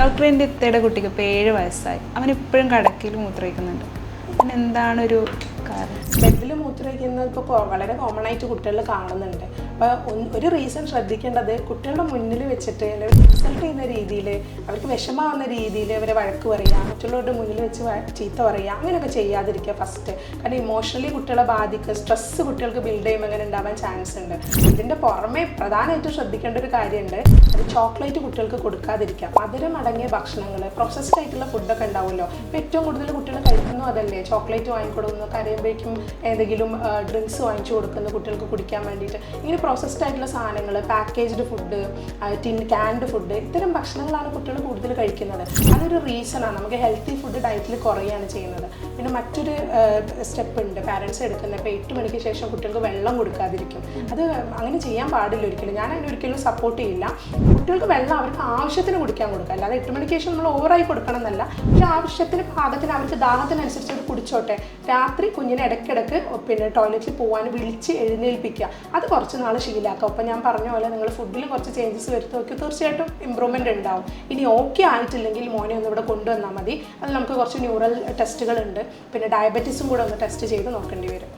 Doctor എന്റെ ഇത്തയുടെ കുട്ടിക്ക് ഇപ്പോൾ ഏഴ് വയസ്സായി. അവൻ ഇപ്പോഴും കടക്കിൽ മൂത്രയിക്കുന്നുണ്ട് പിന്നെ എന്താണ് ഒരു കാരണം ബെഡിൽ മൂത്രമൊഴിക്കുന്നത് ഇപ്പോൾ വളരെ കോമൺ ആയിട്ട് കുട്ടികളിൽ കാണുന്നുണ്ട്. അപ്പോൾ ഒരു റീസൺ ശ്രദ്ധിക്കേണ്ടത് കുട്ടികളുടെ മുന്നിൽ വെച്ചിട്ട് അല്ലെങ്കിൽ ഇൻസൾട്ട് ചെയ്യുന്ന രീതിയിൽ അവർക്ക് വിഷമാവുന്ന രീതിയിൽ അവരെ വഴക്ക് പറയുക മറ്റുള്ളവരുടെ മുന്നിൽ വെച്ച് ചീത്ത പറയുക അങ്ങനെയൊക്കെ ചെയ്യാതിരിക്കുക ഫസ്റ്റ് കാരണം ഇമോഷണലി കുട്ടികളെ ബാധിക്കുക സ്ട്രെസ്സ് കുട്ടികൾക്ക് ബിൽഡ് ചെയ്യുമ്പോൾ അങ്ങനെ ഉണ്ടാവാൻ ചാൻസ് ഉണ്ട്. ഇതിന്റെ പുറമെ പ്രധാനമായിട്ടും ശ്രദ്ധിക്കേണ്ട ഒരു കാര്യമുണ്ട് അത് ചോക്ലേറ്റ് കുട്ടികൾക്ക് കൊടുക്കാതിരിക്കുക. മധുരം അടങ്ങിയ ഭക്ഷണങ്ങൾ പ്രോസസ്ഡ് ആയിട്ടുള്ള ഫുഡൊക്കെ ഉണ്ടാവുമല്ലോ. ഇപ്പോൾ ഏറ്റവും കൂടുതൽ കുട്ടികൾ കഴിക്കുന്നു അതല്ലേ? ചോക്ലേറ്റ് വാങ്ങിക്കൊടുക്കുന്നു കരയുമ്പോഴേക്കും ഏതെങ്കിലും ഡ്രിങ്ക്സ് വാങ്ങിച്ചു കൊടുക്കുന്നു കുട്ടികൾക്ക് കുടിക്കാൻ വേണ്ടിയിട്ട്. ഇങ്ങനെ പ്രോസസ്ഡ് ആയിട്ടുള്ള സാധനങ്ങൾ packaged food tin canned food ഇത്തരം ഭക്ഷണങ്ങളാണ് കുട്ടികൾ കൂടുതൽ കഴിക്കുന്നത്. അതൊരു റീസണാണ് നമുക്ക് ഹെൽത്തി ഫുഡ് ഡയറ്റിൽ കുറയുകയാണ് ചെയ്യുന്നത്. പിന്നെ മറ്റൊരു സ്റ്റെപ്പ് ഉണ്ട്. പാരൻസ് എടുക്കുന്നത് ഇപ്പോൾ എട്ട് മണിക്ക് ശേഷം കുട്ടികൾക്ക് വെള്ളം കൊടുക്കാതിരിക്കും. അത് അങ്ങനെ ചെയ്യാൻ പാടില്ല ഒരിക്കലും. ഞാൻ അതിന് ഒരിക്കലും സപ്പോർട്ട് ചെയ്യില്ല. കുട്ടികൾക്ക് വെള്ളം അവർക്ക് ആവശ്യത്തിന് കുടിക്കാൻ കൊടുക്കുക. അല്ലാതെ എട്ട് മണിക്ക് ശേഷം നമ്മൾ ഓവറായി കൊടുക്കണം എന്നല്ല. പക്ഷേ ആവശ്യത്തിന് പാകത്തിന് അവർക്ക് ദാഹത്തിനനുസരിച്ച് അത് കുടിച്ചോട്ടെ. രാത്രി കുഞ്ഞിനെ ഇടയ്ക്കിടയ്ക്ക് പിന്നെ ടോയ്ലറ്റിൽ പോകാൻ വിളിച്ച് എഴുന്നേൽപ്പിക്കുക. അത് കുറച്ച് നാൾ ശീലാക്കുക അപ്പോൾ ഞാൻ പറഞ്ഞ പോലെ നിങ്ങൾ ഫുഡിൽ കുറച്ച് ചേഞ്ചസ് വരുത്തി നോക്കി തീർച്ചയായിട്ടും ഇമ്പ്രൂവ്മെന്റ് ഉണ്ടാവും. ഇനി ഓക്കെ ആയിട്ടില്ലെങ്കിൽ മോനെ ഒന്ന് ഇവിടെ കൊണ്ടുവന്നാൽ മതി. അത് നമുക്ക് കുറച്ച് ന്യൂറൽ ടെസ്റ്റുകളുണ്ട് പിന്നെ ഡയബറ്റീസും കൂടെ ഒന്ന് ടെസ്റ്റ് ചെയ്ത് നോക്കേണ്ടി വരും.